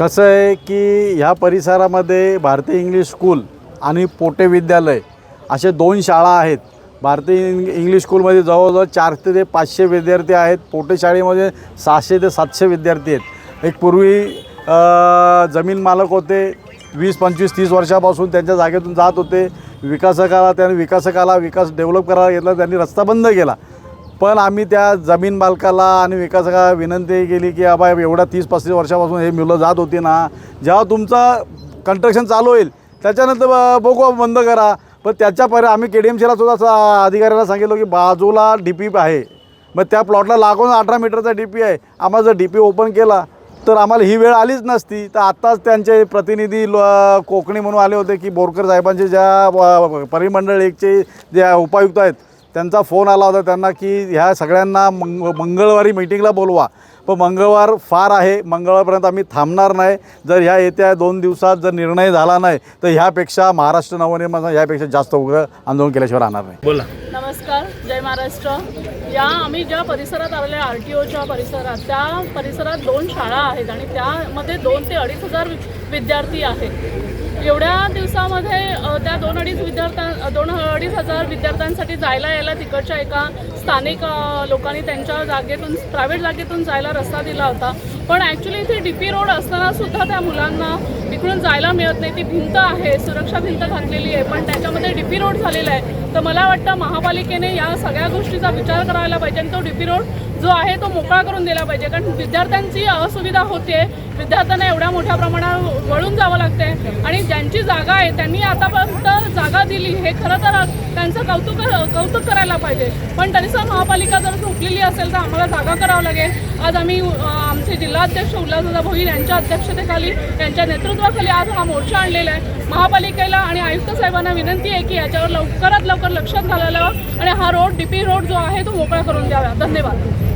कसं आहे की ह्या परिसरामध्ये भारतीय इंग्लिश स्कूल आणि पोटे विद्यालय असे दोन शाळा आहेत. भारतीय इंग इंग्लिश स्कूलमध्ये जवळजवळ चारशे ते पाचशे विद्यार्थी आहेत. पोटे शाळेमध्ये सहाशे ते सातशे विद्यार्थी आहेत. एक पूर्वी जमीन मालक होते. वीस पंचवीस तीस वर्षापासून त्यांच्या जागेतून जात होते. विकासकाला त्यांनी विकासकाला विकास डेव्हलप करायला घेतला. त्यांनी रस्ता बंद केला. पण आम्ही त्या जमीन मालकाला आणि विकासकाला विनंती केली की आबा एवढ्या तीस पस्तीस वर्षापासून हे मुलं जात होती ना जेव्हा तुमचं कंस्ट्रक्शन चालू होईल त्याच्यानंतर बघू बंद करा. पण त्याच्या पर आम्ही के डी एम सीला सुद्धा सा- अधिकाऱ्याला सांगितलं की बाजूला डी पी आहे. मग त्या प्लॉटला लागून अठरा मीटरचा डी पी आहे. आम्हाला जर डी पी ओपन केला तर आम्हाला ही वेळ आलीच नसती. तर आत्ताच त्यांचे प्रतिनिधी ल- कोकणी म्हणून आले होते की बोरकर साहेबांचे ज्या परिमंडळ एकचे जे उपायुक्त आहेत त्यांचा फोन आला होता त्यांना की ह्या सगळ्यांना मंग मंगळवारी मीटिंगला बोलवा. पण मंगळवार फार आहे मंगळवारपर्यंत आम्ही थांबणार नाही. जर ह्या येत्या दोन दिवसात जर निर्णय झाला नाही तर ह्यापेक्षा महाराष्ट्र नवनिर्माण ह्यापेक्षा जास्त उग्र आंदोलन केल्याशिवाय राहणार नाही. बोला. नमस्कार जय महाराष्ट्र. या आम्ही ज्या परिसरात आलेल्या आर टी ओच्या परिसरात त्या परिसरात दोन शाळा आहेत आणि त्यामध्ये दोन ते अडीच हजार विद्यार्थी आहेत. एवढ्या दिवसामध्ये त्या दोन अडीच विद्यार्थ्यां दोन अडीच हजार विद्यार्थ्यांसाठी जायला यायला तिकडच्या एका स्थानिक लोकांनी त्यांच्या जागेतून प्रायव्हेट जागेतून जायला रस्ता दिला होता. पण ॲक्च्युली इथे डी पी रोड असताना सुद्धा त्या मुलांना तिकडून जायला मिळत नाही. ती भिंत आहे सुरक्षा भिंत घातलेली आहे पण त्याच्यामध्ये डी पी रोड झालेला आहे. तर मला वाटतं महापालिकेने या सगळ्या गोष्टीचा विचार करायला पाहिजे आणि तो डी पी रोड जो आहे तो मोकळा करून दिला पाहिजे. कारण विद्यार्थ्यांची असुविधा होते. विद्यार्थ्यांना एवढ्या मोठ्या प्रमाणात वळून जावं लागते आणि ज्यांची जागा आहे त्यांनी आतापर्यंत दिली. हे खरं तर त्यांचं कौतुक कौतुक करायला पाहिजे. पण तरीसुद्धा महापालिका जर सुटलेली असेल तर आम्हाला जागा करावं लागेल. आज आम्ही आमचे जिल्हाध्यक्ष उल्हासदादा भोईर यांच्या अध्यक्षतेखाली यांच्या नेतृत्वाखाली आज हा मोर्चा आणलेला आहे. महापालिकेला आणि आयुक्त साहेबांना विनंती आहे की याच्यावर लवकरात लवकर लक्षात घालायला आणि हा रोड डीपी रोड जो आहे तो मोकळा करून द्यावा. धन्यवाद.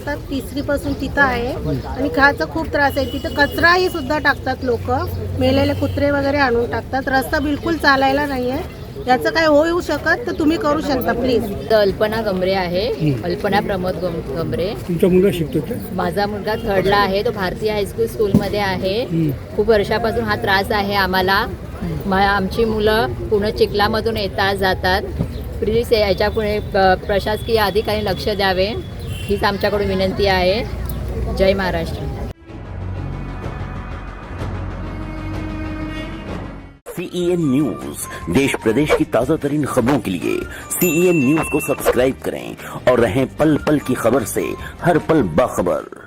आता तिसरी पासून तिथं आहे. आणि खायचा खूप त्रास आहे. तिथं कचराही सुद्धा टाकतात लोक. मेलेले कुत्रे वगैरे आणून टाकतात. रस्ता बिलकुल चालायला नाही आहे याचं काय होऊ शकत तर तुम्ही करू शकता प्लीज अल्पना गमरे आहे. अल्पना प्रमोद गम गमरे तुमचा मुलगा शिकतो का? माझा मुलगा थर्डला आहे. तो भारतीय हायस्कूल स्कूलमध्ये आहे. खूप वर्षापासून हा त्रास आहे आम्हाला. म आमची मुलं पूर्ण चिखलामधून येतात जातात. प्लीज याच्यापुढे प- प्रशासकीय अधिकारी लक्ष द्यावे. हीच आमच्याकडून विनंती आहे. जय महाराष्ट्र. सीईएन न्यूज़ देश प्रदेश की ताज़ा तरीन खबरों के लिए सीईएन न्यूज़ को सब्सक्राइब करें और रहें पल पल की खबर से हर पल बाखबर।